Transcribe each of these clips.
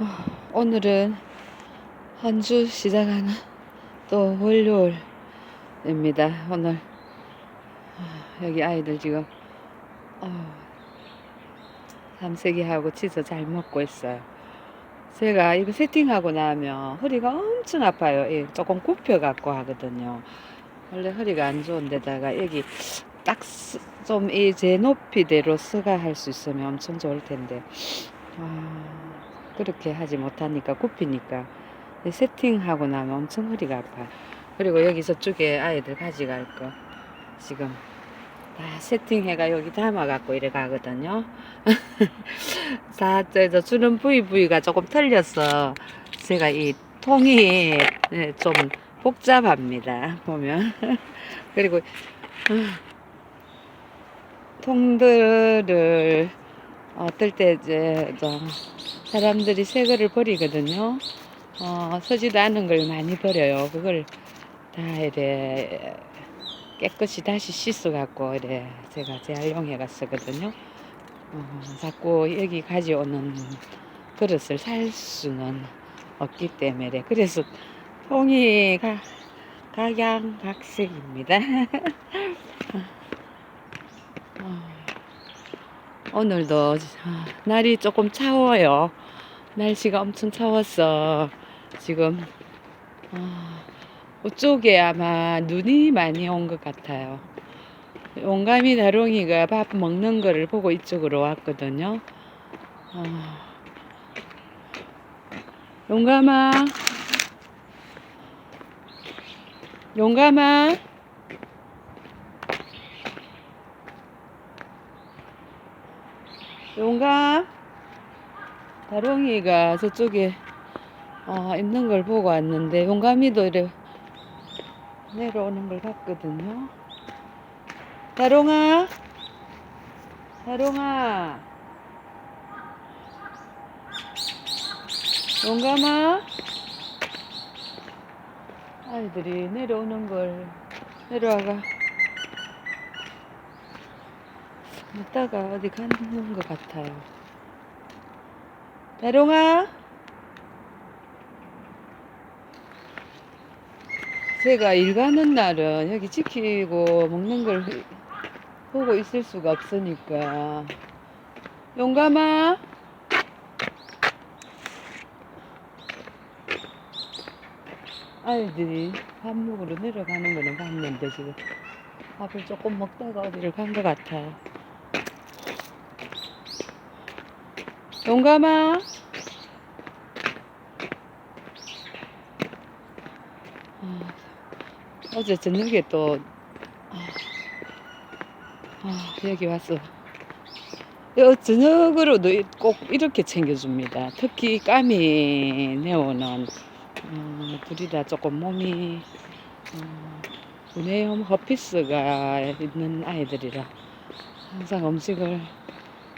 어, 오늘은 한 주 시작하는 또 월요일입니다. 오늘 어, 여기 아이들 지금 어, 삼세기하고 치즈 잘 먹고 있어요. 제가 이거 세팅하고 나면 허리가 엄청 아파요. 예, 조금 굽혀 갖고 하거든요. 원래 허리가 안 좋은데다가 여기 딱 좀 이 제 높이대로 쓰가 할 수 있으면 엄청 좋을 텐데 아, 그렇게 하지 못하니까 굽히니까 세팅하고 나면 엄청 허리가 아파요. 그리고 여기 저쪽에 아이들 가져갈 거 지금 다 세팅해가 여기 담아갖고 이래 가거든요. 다, 저, 저 주는 부위 부위가 조금 틀려서 제가 이 통이 네, 좀 복잡합니다. 보면. 그리고, 아, 통들을 어떨 때 이제 좀 사람들이 새 거를 버리거든요. 어, 서지도 않은 걸 많이 버려요. 그걸 다 이래 깨끗이 다시 씻어갖고 이래 제가 재활용해가 쓰거든요. 어, 자꾸 여기 가져오는 그릇을 살 수는 없기 때문에 그래서 통이 가, 각양각색입니다. 어, 오늘도 아, 날이 조금 차워요. 날씨가 엄청 차웠어. 지금 어, 이쪽에 아마 눈이 많이 온 것 같아요. 용감이 다롱이가 밥 먹는 거를 보고 이쪽으로 왔거든요. 어, 용감아, 용감아. 용감 다롱이가 저쪽에 어, 있는 걸 보고 왔는데 용감이도 이래 내려오는 걸 봤거든요. 다롱아, 다롱아, 용감아. 아이들이 내려오는 걸 내려와가 이따가 어디 가는 것 같아요. 다롱아. 제가 일 가는 날은 여기 지키고 먹는 걸 보고 있을 수가 없으니까. 용감아. 아이들이 밥 먹으러 내려가는 거는 봤는데 지금 밥을 조금 먹다가 어디를 간 것 같아요. 용감아. 아, 어제 저녁에 또 아, 아, 여기 왔어. 요 저녁으로도 이- 꼭 이렇게 챙겨줍니다. 특히 까미 네오는 어, 둘이 다 조금 몸이 어, 구내염 허피스가 있는 아이들이라 항상 음식을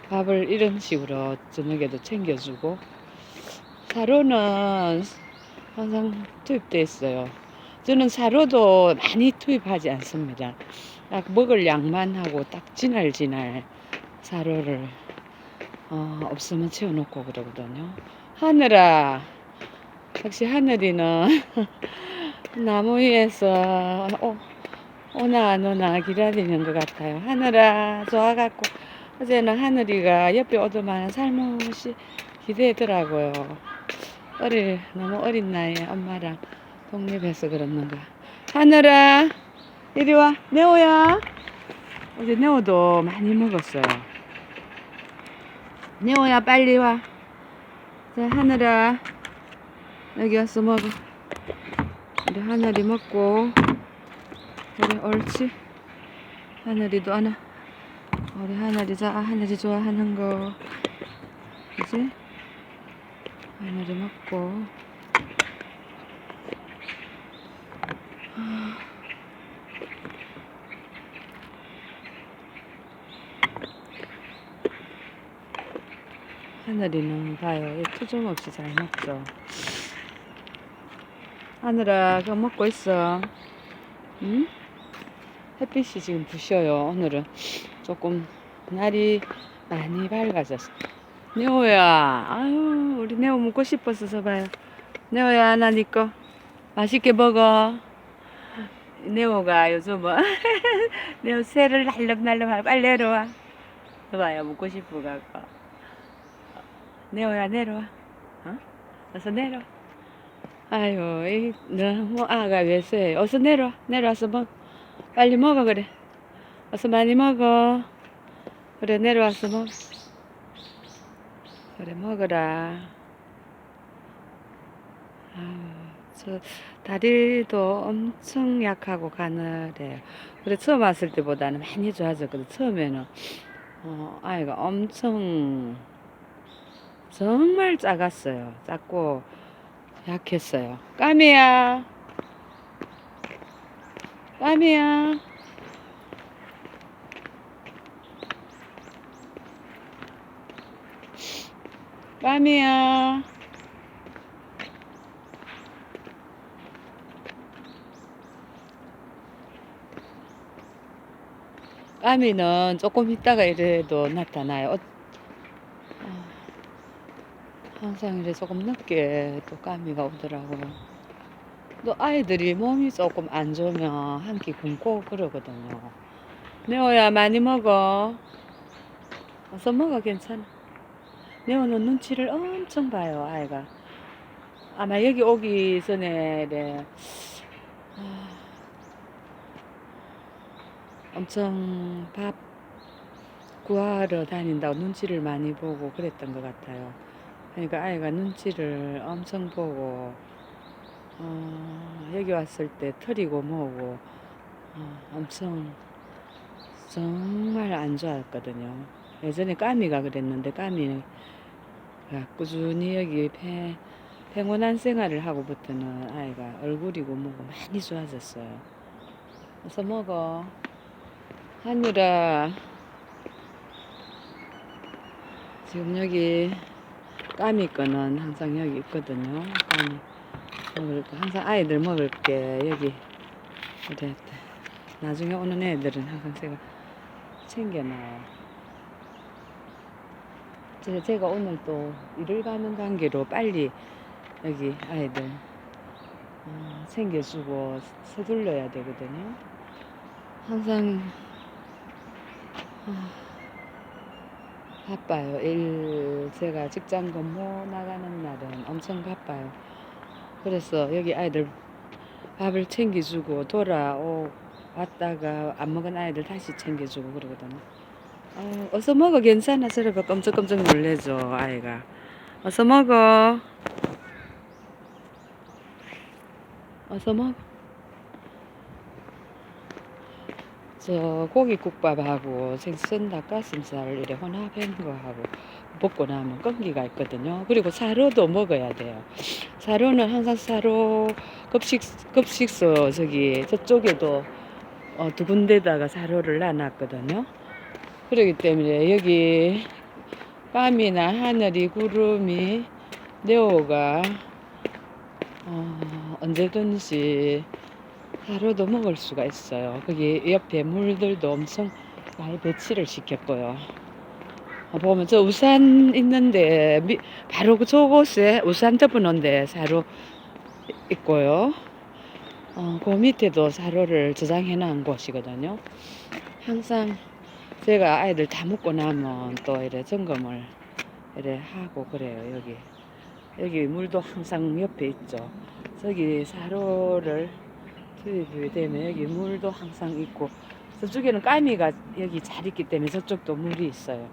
밥을 이런 식으로 저녁에도 챙겨주고 사료는 항상 투입돼 있어요. 저는 사료도 많이 투입하지 않습니다. 딱 먹을 양만 하고 딱 지날지날 사료를 어, 없으면 채워놓고 그러거든요. 하늘아, 역시 하늘이는 나무 위에서 오, 오나 안 오나 기다리는 것 같아요. 하늘아, 좋아갖고 어제는 하늘이가 옆에 오더만 살못이 기대더라고요. 어릴 너무 어린 나이에 엄마랑 독립해서 그렇는가. 하늘아, 이리 와. 네오야. 어제 네오도 많이 먹었어요. 네오야, 빨리 와. 자, 하늘아. 여기 와서 먹어. 우리 하늘이 먹고. 우리 옳지. 하늘이도 하나. 우리 하늘이 자, 하늘이 좋아하는 거. 그지? 하늘이 먹고. 하늘이는 봐요. 투정 없이 잘 먹죠. 하늘아, 그거 먹고 있어. 응? 햇빛이 지금 부셔요. 오늘은 조금 날이 많이 밝아졌어. 네오야, 아유, 우리 네오 먹고 싶어서 봐요. 네오야 하나 니꺼 맛있게 먹어. 네오가 요즘은 네오 새를 날름날름 하고 빨리 내려와. 봐요 먹고 싶어 갖고. 네오야 내려와. 어? 어서 내려와. 아유 이 너무 아가 왜세? 어서 내려와. 내려와서 먹. 빨리 먹어 그래. 어서 많이 먹어. 그래 내려와서 먹. 그래 먹어라. 아유, 저 다리도 엄청 약하고 가늘해요. 그래 처음 왔을 때보다는 많이 좋아졌거든. 처음에는 어, 아이가 엄청 정말 작았어요. 작고 약했어요. 까미야, 까미야. 까미야. 까미는 조금 있다가 이래도 나타나요. 어, 어, 항상 이래 조금 늦게 또 까미가 오더라고요. 또 아이들이 몸이 조금 안 좋으면 한 끼 굶고 그러거든요. 네오야 많이 먹어. 어서 먹어 괜찮아. 네오는 눈치를 엄청 봐요 아이가. 아마 여기 오기 전에 네, 아, 엄청 밥 구하러 다닌다고 눈치를 많이 보고 그랬던 것 같아요. 그러니까 아이가 눈치를 엄청 보고 어, 여기 왔을 때 털이고 뭐고 어, 엄청 정말 안 좋았거든요. 예전에 까미가 그랬는데 까미가 꾸준히 여기 폐, 평온한 생활을 하고부터는 아이가 얼굴이고 뭐고 많이 좋아졌어요. 어서 먹어. 하늘아. 지금 여기 까미 거는 항상 여기 있거든요. 까미 먹을 거 항상 아이들 먹을 게 여기 이래 나중에 오는 애들은 항상 제가 챙겨놔요. 제- 제가 오늘 또 일을 가는 관계로 빨리 여기 아이들 어, 챙겨주고 서둘러야 되거든요. 항상 아, 바빠요. 일 제가 직장 근무 나가는 날은 엄청 바빠요. 그래서 여기 아이들 밥을 챙겨주고 돌아오 왔다가 안 먹은 아이들 다시 챙겨주고 그러거든요. 어, 어서 먹어 괜찮아 저러고 깜짝깜짝 놀래죠 아이가. 어서 먹어. 어서 먹어. 저 고기국밥하고 생선 닭가슴살 이래 혼합한 거하고 먹고 나면 끈기가 있거든요. 그리고 사료도 먹어야 돼요. 사료는 항상 사료 급식 급식소 저기 저쪽에도 어, 두 군데다가 사료를 놔놨거든요. 그렇기 때문에 여기 밤이나 하늘이 구름이 네오가 어, 언제든지 하루도 먹을 수가 있어요. 거기 옆에 물들도 엄청 많이 배치를 시켰고요. 어, 보면 저 우산 있는데 미- 바로 그 저곳에 우산 덮어놓은데 사료 있고요. 어, 그 밑에도 사료를 저장해 놓은 곳이거든요. 항상 제가 아이들 다 먹고 나면 또 이래 점검을 이래 하고 그래요. 여기 여기 물도 항상 옆에 있죠. 저기 사료를 투입이 되면 여기 물도 항상 있고 저쪽에는 까미가 여기 잘 있기 때문에 저쪽도 물이 있어요.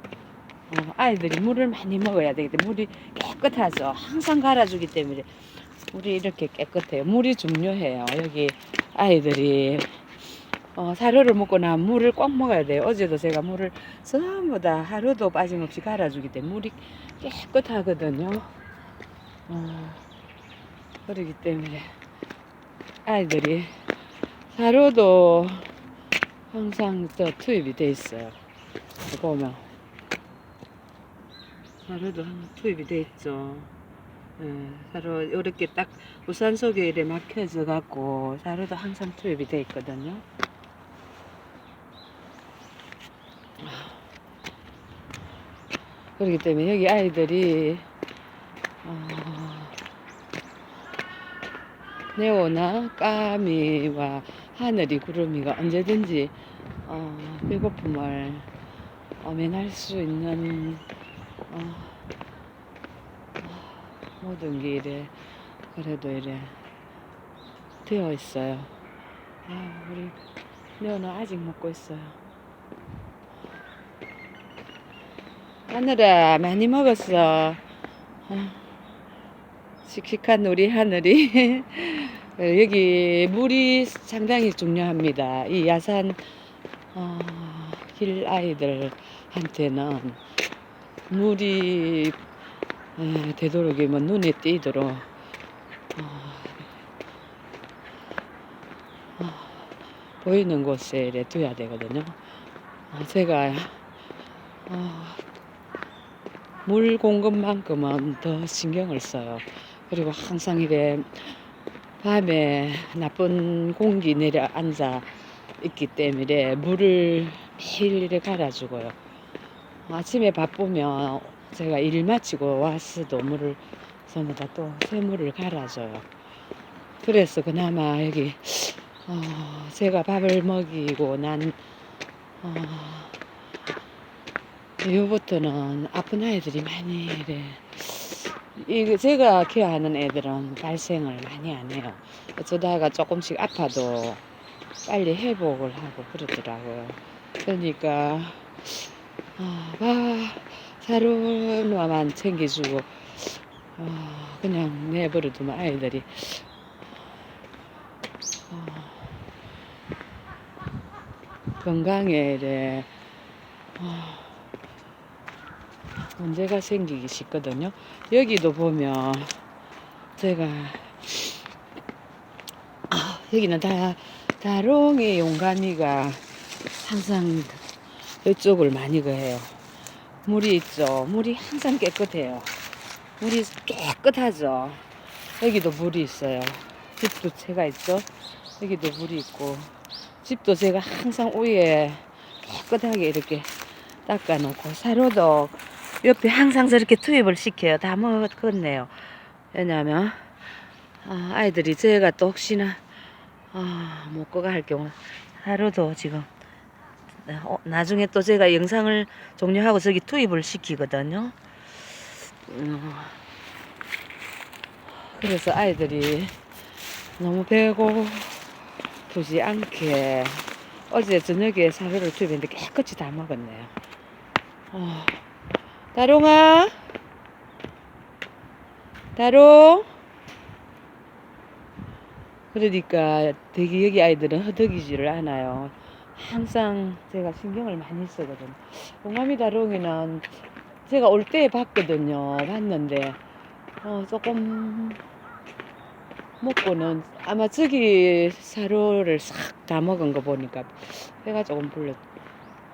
어, 아이들이 물을 많이 먹어야 되기 때문에 물이 깨끗하죠. 항상 갈아주기 때문에 물이 이렇게 깨끗해요. 물이 중요해요. 여기 아이들이 어, 사료를 먹고 나면 물을 꼭 먹어야 돼요. 어제도 제가 물을 전부 다 하루도 빠짐없이 갈아주기 때문에 물이 깨끗하거든요. 어, 그러기 때문에 아이들이 사료도 항상 저 투입이 돼 있어요. 보면 사료도 투입이 돼 있죠. 예, 사료 이렇게 딱 우산 속에 이렇게 막혀져 갖고 사료도 항상 투입이 돼 있거든요. 그렇기 때문에 여기 아이들이 어, 네오나 까미와 하늘이 구름이가 언제든지 어, 배고픔을 엄연할 수 있는 어, 어, 모든 게 이래 그래도 이래 되어 있어요. 아, 우리 네오나 아직 먹고 있어요. 하늘아 많이 먹었어. 어, 씩씩한 우리 하늘이 어, 여기 물이 상당히 중요합니다. 이 야산 어, 길 아이들한테는 물이 에, 되도록이면 눈에 띄도록 어, 어, 보이는 곳에 둬야 되거든요. 어, 제가 어, 물 공급만큼은 더 신경을 써요. 그리고 항상 이래 밤에 나쁜 공기 내려앉아 있기 때문에 물을 매일 이래 갈아주고요. 아침에 바쁘면 제가 일 마치고 왔어도 물을 전부 다 또 새물을 갈아줘요. 그래서 그나마 여기 어, 제가 밥을 먹이고 난 어, 이후부터는 아픈 아이들이 많이 이래 제가 케어하는 애들은 발생을 많이 안 해요. 어쩌다가 조금씩 아파도 빨리 회복을 하고 그러더라고요. 그러니까 아, 아, 사료만 챙겨주고 아, 그냥 내버려두면 아이들이 아, 건강에 이래 아, 문제가 생기기 쉽거든요. 여기도 보면 제가 아, 여기는 다 다롱의 용감이가 항상 이쪽을 많이 그해요. 물이 있죠. 물이 항상 깨끗해요. 물이 깨끗하죠. 여기도 물이 있어요. 집도 제가 있죠. 여기도 물이 있고 집도 제가 항상 위에 깨끗하게 이렇게 닦아놓고 사료도 옆에 항상 저렇게 투입을 시켜요. 다 먹었네요. 왜냐하면 아, 아이들이 제가 또 혹시나 아, 못 거가 할 경우 하루도 지금 어, 나중에 또 제가 영상을 종료하고 저기 투입을 시키거든요. 음, 그래서 아이들이 너무 배고프지 않게 어제 저녁에 사료를 투입했는데 깨끗이 다 먹었네요. 어, 다롱아, 다롱. 그러니까 되게 여기 아이들은 허덕이지를 않아요. 항상 제가 신경을 많이 쓰거든요. 동아미 다롱이는 제가 올 때 봤거든요. 봤는데 어, 조금 먹고는 아마 저기 사료를 싹 다 먹은 거 보니까 배가 조금 불러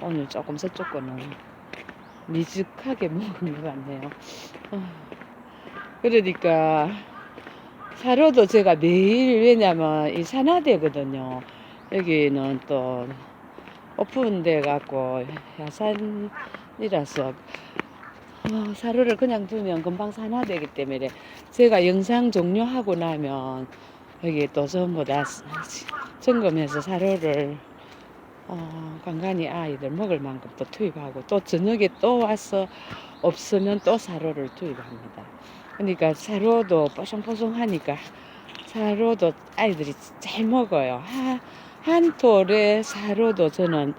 오늘 조금 저쪽 거는 미숙하게 먹은 것 같네요. 어, 그러니까 사료도 제가 매일 왜냐면 이 산화되거든요. 여기는 또 오픈돼 갖고 야산이라서 어, 사료를 그냥 두면 금방 산화되기 때문에 제가 영상 종료하고 나면 여기 또 전부 다 점검해서 사료를 어, 간간히 아이들 먹을 만큼 또 투입하고 또 저녁에 또 와서 없으면 또 사료를 투입합니다. 그러니까 사료도 뽀송뽀송하니까 사료도 아이들이 잘 먹어요. 하, 한 톨의 사료도 저는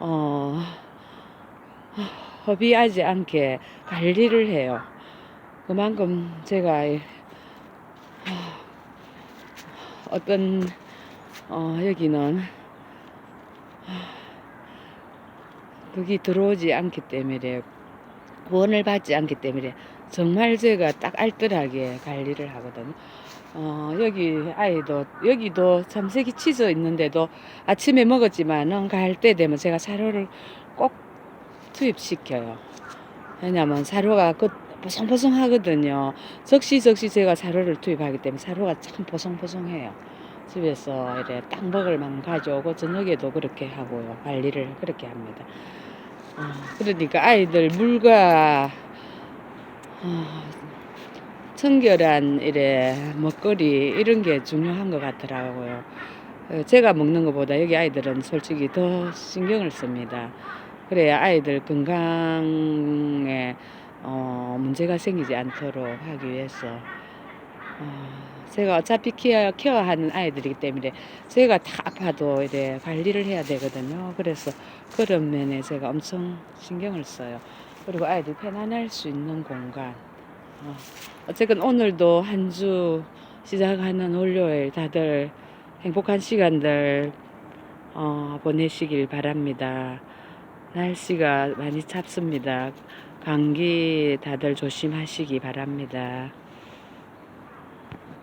어, 허비하지 않게 관리를 해요. 그만큼 제가 어떤 어, 여기는 그게 들어오지 않기 때문에 원을 받지 않기 때문에 정말 제가 딱 알뜰하게 관리를 하거든요. 어, 여기 아이도 여기도 참색이 치져 있는데도 아침에 먹었지만은 갈 때 되면 제가 사료를 꼭 투입시켜요. 왜냐면 사료가 그 보송보송하거든요. 적시적시 제가 사료를 투입하기 때문에 사료가 참 보송보송해요. 집에서 이래 딱 먹을 만 가져오고 저녁에도 그렇게 하고요. 관리를 그렇게 합니다. 어, 그러니까 아이들 물과 어, 청결한 이래 먹거리 이런 게 중요한 것 같더라고요. 어, 제가 먹는 것보다 여기 아이들은 솔직히 더 신경을 씁니다. 그래야 아이들 건강에 어, 문제가 생기지 않도록 하기 위해서 어, 제가 어차피 케어, 케어하는 아이들이기 때문에 제가 다 아파도 이래 관리를 해야 되거든요. 그래서 그런 면에 제가 엄청 신경을 써요. 그리고 아이들 편안할 수 있는 공간. 어, 어쨌든 오늘도 한 주 시작하는 월요일 다들 행복한 시간들 어, 보내시길 바랍니다. 날씨가 많이 찹습니다. 감기 다들 조심하시기 바랍니다.